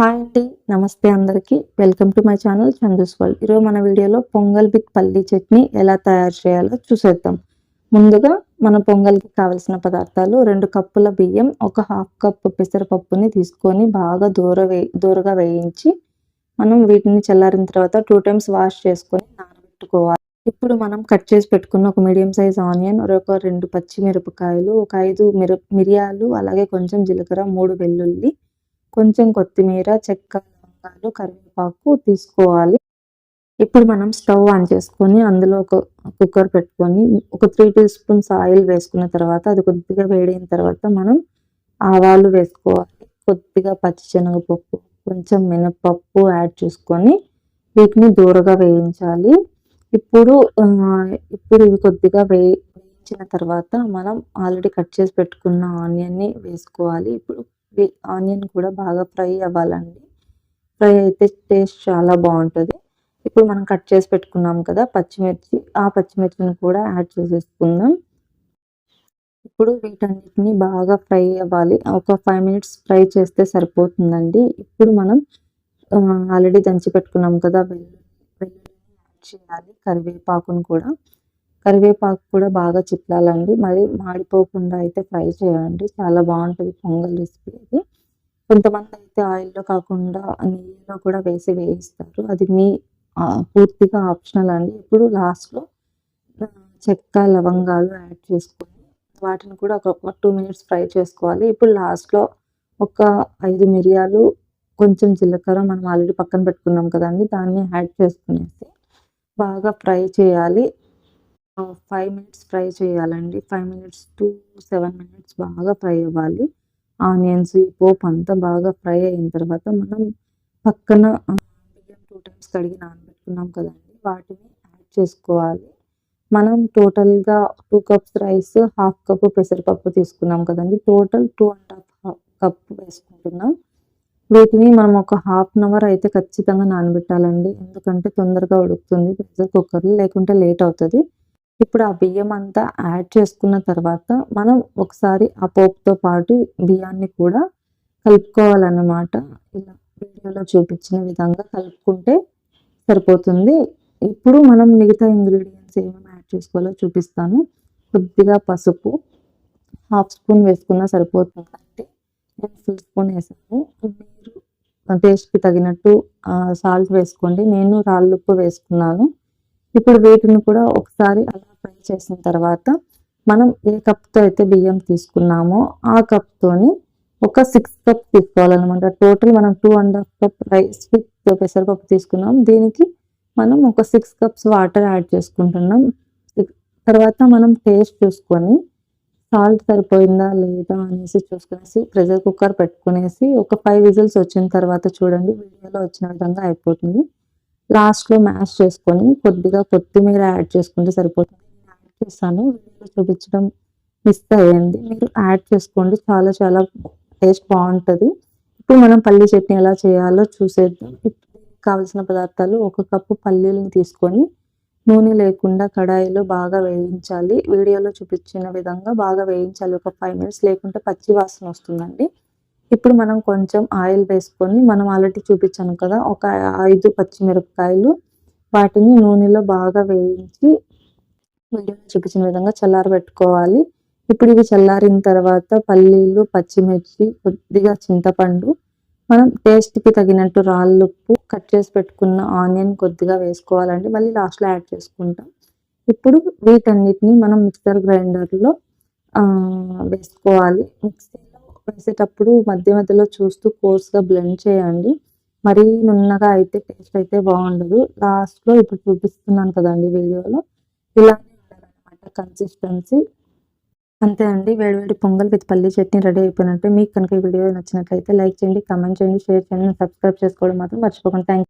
Hi అండి. నమస్తే అందరికీ. Welcome to my channel Chandu's world. ఈరోజు మన వీడియోలో పొంగల్ విత్ పల్లీ చట్నీ ఎలా తయారు చేయాలో చూసేద్దాం. ముందుగా మన పొంగల్కి కావలసిన పదార్థాలు రెండు కప్పుల బియ్యం ఒక హాఫ్ కప్ పెసరపప్పుని తీసుకొని బాగా దూర వే దూరగా వేయించి మనం వీటిని చల్లారిన తర్వాత టూ టైమ్స్ వాష్ చేసుకొని నానబెట్టుకోవాలి. ఇప్పుడు మనం కట్ చేసి పెట్టుకున్న ఒక మీడియం సైజ్ ఆనియన్ ఒక రెండు పచ్చిమిరపకాయలు ఒక ఐదు మిర మిరియాలు అలాగే కొంచెం జీలకర్ర మూడు వెల్లుల్లి కొంచెం కొత్తిమీర చెక్క లవంగాలు కరివేపాకు తీసుకోవాలి. ఇప్పుడు మనం స్టవ్ ఆన్ చేసుకొని అందులో ఒక కుక్కర్ పెట్టుకొని ఒక త్రీ టీ స్పూన్స్ ఆయిల్ వేసుకున్న తర్వాత అది కొద్దిగా వేడైన తర్వాత మనం ఆవాలు వేసుకోవాలి. కొద్దిగా పచ్చిశనగపప్పు కొంచెం మినపప్పు యాడ్ చేసుకొని వీటిని దూరగా వేయించాలి. ఇప్పుడు ఇప్పుడు ఇవి కొద్దిగా వేయి వేయించిన తర్వాత మనం ఆల్రెడీ కట్ చేసి పెట్టుకున్న ఆనియన్ని వేసుకోవాలి. ఇప్పుడు ఆనియన్ కూడా బాగా ఫ్రై అవ్వాలండి. ఫ్రై అయితే టేస్ట్ చాలా బాగుంటుంది. ఇప్పుడు మనం కట్ చేసి పెట్టుకున్నాం కదా పచ్చిమిర్చి ఆ పచ్చిమిర్చిని కూడా యాడ్ చేసేసుకుందాం. ఇప్పుడు వీటన్నిటిని బాగా ఫ్రై అవ్వాలి. ఒక ఫైవ్ మినిట్స్ ఫ్రై చేస్తే సరిపోతుందండి. ఇప్పుడు మనం ఆల్రెడీ దంచి పెట్టుకున్నాం కదా వెల్లుల్లి వెల్లుల్లిని యాడ్ చేయాలి కరివేపాకును కూడా. కరివేపాకు కూడా బాగా చిట్లాలండి. మరి మాడిపోకుండా అయితే ఫ్రై చేయండి. చాలా బాగుంటుంది పొంగల్ రెసిపీ అది. కొంతమంది అయితే ఆయిల్లో కాకుండా నెయ్యిలో కూడా వేసి వేయిస్తారు. అది మీ పూర్తిగా ఆప్షనల్ అండి. ఇప్పుడు లాస్ట్లో చెక్క లవంగాలు యాడ్ చేసుకొని వాటిని కూడా ఒక టూ మినిట్స్ ఫ్రై చేసుకోవాలి. ఇప్పుడు లాస్ట్లో ఒక ఐదు మిరియాలు కొంచెం జీలకర్ర మనం ఆల్రెడీ పక్కన పెట్టుకున్నాం కదండి దాన్ని యాడ్ చేసుకునేసి బాగా ఫ్రై చేయాలి. ఫైవ్ మినిట్స్ ఫ్రై చేయాలండి. Five minutes to seven minutes బాగా ఫ్రై అవ్వాలి. ఆనియన్స్ ఈ పోపు అంతా బాగా ఫ్రై అయిన తర్వాత మనం పక్కన బియ్యం టూ టైమ్స్ కడిగి నానబెట్టుకున్నాం కదండి. వాటిని యాడ్ చేసుకోవాలి. మనం టోటల్గా two cups rice half cup పెసరపప్పు తీసుకున్నాం కదండి. Total two and half cup వేసుకుంటున్నాం. వీటిని మనం ఒక హాఫ్ అన్ అవర్ అయితే ఖచ్చితంగా నానబెట్టాలండి. ఎందుకంటే తొందరగా ఉడుకుతుంది. ప్రెషర్ కుక్కర్లో లేకుంటే లేట్ అవుతుంది. ఇప్పుడు ఆ బియ్యం అంతా యాడ్ చేసుకున్న తర్వాత మనం ఒకసారి ఆ పోపుతో పాటు బియ్యాన్ని కూడా కలుపుకోవాలన్నమాట. ఇలా వీడియోలో చూపించిన విధంగా కలుపుకుంటే సరిపోతుంది. ఇప్పుడు మనం మిగతా ఇంగ్రీడియంట్స్ ఏమేమి యాడ్ చేసుకోవాలో చూపిస్తాను. కొద్దిగా పసుపు హాఫ్ స్పూన్ వేసుకున్నా సరిపోతుందండి నేను ఫుల్ స్పూన్ వేసాను. మీరు టేస్ట్కి తగినట్టు సాల్ట్ వేసుకోండి. నేను రాళ్ళు ఉప్పు వేసుకున్నాను. ఇప్పుడు వీటిని కూడా ఒకసారి అలా ఫ్రై చేసిన తర్వాత మనం ఏ కప్తో అయితే బియ్యం తీసుకున్నామో ఆ కప్తోని ఒక సిక్స్ కప్ తీసుకోవాలన్నమాట. టోటల్ మనం two and half cup rice with పెసరపప్పు తీసుకున్నాం. దీనికి మనం ఒక సిక్స్ కప్స్ వాటర్ యాడ్ చేసుకుంటున్నాం. తర్వాత మనం టేస్ట్ చూసుకొని సాల్ట్ సరిపోయిందా లేదా అనేసి చూసుకునేసి ప్రెషర్ కుక్కర్ పెట్టుకునేసి ఒక ఫైవ్ విజిల్స్ వచ్చిన తర్వాత చూడండి వీడియోలో వచ్చిన విధంగా అయిపోతుంది. లాస్ట్లో మ్యాష్ చేసుకొని కొద్దిగా కొత్తిమీర యాడ్ చేసుకుంటే సరిపోతుంది. యాడ్ చేస్తాను వీడియోలో చూపించడం మిస్ అయ్యింది. మీరు యాడ్ చేసుకోండి. చాలా చాలా టేస్ట్ బాగుంటుంది. ఇప్పుడు మనం పల్లీ చట్నీ ఎలా చేయాలో చూసేద్దాం. కావలసిన పదార్థాలు ఒక కప్పు పల్లీలను తీసుకొని నూనె లేకుండా కడాయిలో బాగా వేయించాలి. వీడియోలో చూపించిన విధంగా బాగా వేయించాలి. ఒక ఫైవ్ మినిట్స్ లేకుంటే పచ్చి వాసన వస్తుందండి. ఇప్పుడు మనం కొంచెం ఆయిల్ వేసుకొని మనం ఆల్రెడీ చూపించాను కదా ఒక ఐదు పచ్చిమిరపకాయలు వాటిని నూనెలో బాగా వేయించి వీడియోలో చూపించిన విధంగా చల్లారబెట్టుకోవాలి. ఇప్పుడు ఇవి చల్లారిన తర్వాత పల్లీలు పచ్చిమిర్చి కొద్దిగా చింతపండు మనం టేస్ట్కి తగినట్టు రాళ్ళుప్పు కట్ చేసి పెట్టుకున్న ఆనియన్ కొద్దిగా వేసుకోవాలండి. మళ్ళీ లాస్ట్లో యాడ్ చేసుకుంటాం. ఇప్పుడు వీటన్నిటిని మనం మిక్సర్ గ్రైండర్లో వేసుకోవాలి. మిక్సీ వేసేటప్పుడు మధ్య మధ్యలో చూస్తూ కోర్స్గా బ్లెండ్ చేయండి. మరీ నున్నగా అయితే టేస్ట్ అయితే బాగుండదు. లాస్ట్లో ఇప్పుడు చూపిస్తున్నాను కదండి వీడియోలో. ఇలానే ఉండాలన్నమాట కన్సిస్టెన్సీ అంతే అండి వేడివేడి పొంగల్ విత్ పల్లి చట్నీ రెడీ అయిపోయినట్టే. మీకు కనుక ఈ వీడియో నచ్చినట్లయితే లైక్ చేయండి కామెంట్ చేయండి షేర్ చేయండి సబ్స్క్రైబ్ చేసుకోవడం మాత్రం మర్చిపోకండి. థ్యాంక్